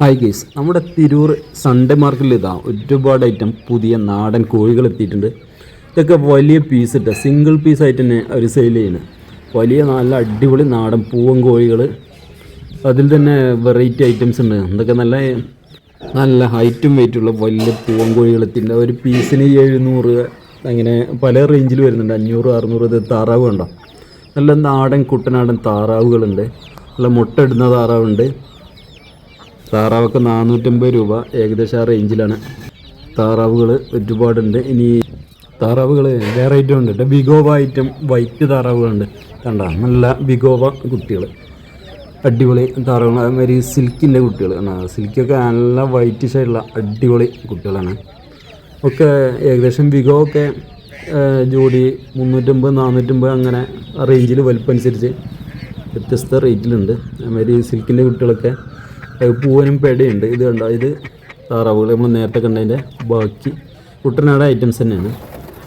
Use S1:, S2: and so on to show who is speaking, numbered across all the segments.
S1: Hi guys നമ്മുടെ Tirur Sunday മാർക്കറ്റിൽ ഇതാ ഒരുപാട് ഐറ്റം പുതിയ നാടൻ കോഴികൾ എത്തിയിട്ടുണ്ട്. ഇതൊക്കെ വലിയ പീസ് ഇട്ട സിംഗിൾ പീസ് ആയിട്ട് തന്നെ അവർ സെയിൽ ചെയ്യുന്നത് വലിയ നല്ല അടിപൊളി നാടൻ പൂവൻ കോഴികൾ അതിൽ തന്നെ വെറൈറ്റി ഐറ്റംസ് ഉണ്ട്. എന്തൊക്കെ നല്ല നല്ല ഹൈറ്റും വെയിറ്റുള്ള വലിയ പൂവൻ കോഴികൾ എത്തിയിട്ടുണ്ട്. ഒരു പീസിന് എഴുന്നൂറ് അങ്ങനെ പല റേഞ്ചിൽ വരുന്നുണ്ട്. അഞ്ഞൂറ് അറുന്നൂറ് ഇത് താറാവ് കണ്ടോ? നല്ല നാടൻ കുട്ടനാടൻ താറാവുകളുണ്ട്. നല്ല മുട്ട ഇടുന്ന താറാവുണ്ട്. താറാവൊക്കെ നാനൂറ്റമ്പത് രൂപ ഏകദേശം ആ റേഞ്ചിലാണ് താറാവുകൾ ഒരുപാടുണ്ട്. ഇനി താറാവുകൾ വേറെ ഐറ്റം ഉണ്ട് കേട്ടോ ബിഗോവ ഐറ്റം വൈറ്റ് താറാവുകളുണ്ട്. കണ്ട നല്ല ബിഗോവ കുട്ടികൾ അടിപൊളി താറാവുകൾ അതുമാതിരി സിൽക്കിന്റെ കുട്ടികൾ സിൽക്കൊക്കെ നല്ല വൈറ്റ് ഷൈഡുള്ള അടിപൊളി കുട്ടികളാണ്. ഒക്കെ ഏകദേശം ബിഗോ ഒക്കെ ജോഡി മുന്നൂറ്റമ്പത് നാനൂറ്റമ്പത് അങ്ങനെ റേഞ്ചിൽ വലുപ്പം അനുസരിച്ച് വ്യത്യസ്ത റേറ്റിലുണ്ട് അതുമാതിരി സിൽക്കിന്റെ കുട്ടികളൊക്കെ പൂവനും പെടയുണ്ട്. ഇത് കണ്ടോ? ഇത് താറാവുകൾ നമ്മൾ നേരത്തെ കണ്ടതിന്റെ ബാക്കി കുട്ടനാട് ഐറ്റംസ് തന്നെയാണ്.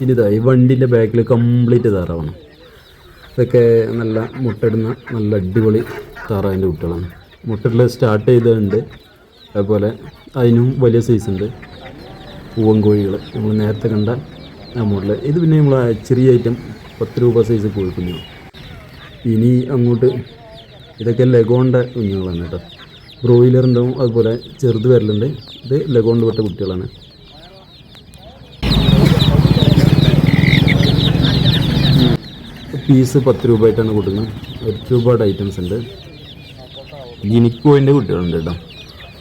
S1: ഇനി ഇതാ ഈ വണ്ടിന്റെ ബാക്കിൽ കംപ്ലീറ്റ് താറാവാണ്. ഇതൊക്കെ നല്ല മുട്ടയിടുന്ന നല്ല അടിപൊളി താറാവിന്റെ കുട്ടികളാണ്. മുട്ടയിടൽ സ്റ്റാർട്ട് ചെയ്തിട്ടുണ്ട്. അതുപോലെ അതിനും വലിയ സൈസ് ഉണ്ട്. പൂവൻ കോഴികൾ നമ്മൾ നേരത്തെ കണ്ട മോഡൽ ഇത് പിന്നെ നമ്മൾ ചെറിയ ഐറ്റം പത്ത് രൂപ സൈസ് കോഴിക്കുഞ്ഞു ഇനി അങ്ങോട്ട് ഇതൊക്കെ ലഗോണ്ട കുഞ്ഞുങ്ങളാണ് കേട്ടോ. ബ്രോയിലർ ഉണ്ടാവും അതുപോലെ ചെറുത് വരലുണ്ട്. ഇത് ലഗോണ്ട് പെട്ട കുട്ടികളാണ്. പീസ് പത്ത് രൂപ ആയിട്ടാണ് കൊടുക്കുന്നത്. ഒരുപാട് ഐറ്റംസ് ഉണ്ട്. ഗിനിക്കോയിന്റെ കുട്ടികളുണ്ട് കേട്ടോ.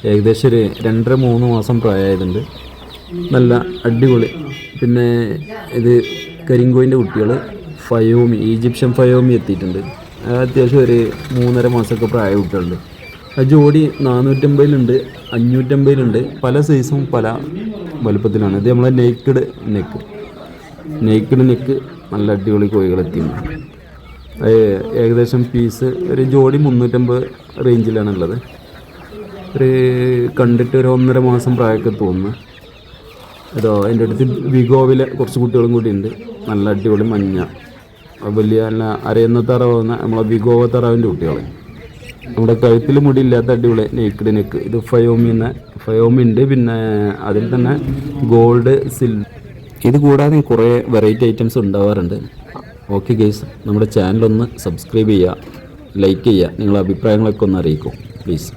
S1: ഏകദേശം ഒരു രണ്ടര മൂന്ന് മാസം പ്രായമായതുണ്ട്. നല്ല അടിപൊളി. പിന്നെ ഇത് കരിങ്കോയിന്റെ കുട്ടികൾ ഫയോമി ഈജിപ്ഷ്യൻ ഫയോമി എത്തിയിട്ടുണ്ട്. അത് അത്യാവശ്യം ഒരു മൂന്നര മാസമൊക്കെ പ്രായ കുട്ടികളുണ്ട്. ആ ജോഡി നാനൂറ്റമ്പതിലുണ്ട് അഞ്ഞൂറ്റമ്പതിലുണ്ട്. പല സൈസും പല വലുപ്പത്തിലാണ്. ഇത് നമ്മളെ നെയ്ക്കഡ് നെക്ക് നെയ്ക്കഡ് നെക്ക് നല്ല അടിപൊളി കോഴികൾ എത്തിയിട്ടുണ്ട്. ഏകദേശം പീസ് ഒരു ജോഡി മുന്നൂറ്റമ്പത് റേഞ്ചിലാണ് ഉള്ളത്. ഒരു കണ്ടിട്ട് ഒരു ഒന്നര മാസം പ്രായമൊക്കെ തോന്നുന്നു. അതോ എന്റെ അടുത്ത് വിഗോവിലെ കുറച്ച് കുട്ടികളും കൂടി ഉണ്ട്. നല്ല അടിപൊളി മഞ്ഞ. വലിയ നല്ല തറവാകുന്ന നമ്മളെ വിഗോവ തറാവിന്റെ കുട്ടികൾ നമ്മുടെ കഴുത്തിൽ മുടി ഇല്ലാത്ത അടിപൊളി നെയ്ക്കഡ് നെക്ക് ഇത് ഫയോമി എന്ന ഫയോമി ഉണ്ട് പിന്നെ അതിൽ തന്നെ ഗോൾഡ് സിൽവർ ഇത് കൂടാതെ കുറേ വെറൈറ്റി ഐറ്റംസ് ഉണ്ടാവാറുണ്ട്. ഓക്കെ ഗേസ് നമ്മുടെ ചാനലൊന്ന് സബ്സ്ക്രൈബ് ചെയ്യുക ലൈക്ക് ചെയ്യുക നിങ്ങളുടെ അഭിപ്രായങ്ങളൊക്കെ ഒന്ന് അറിയിക്കും പ്ലീസ്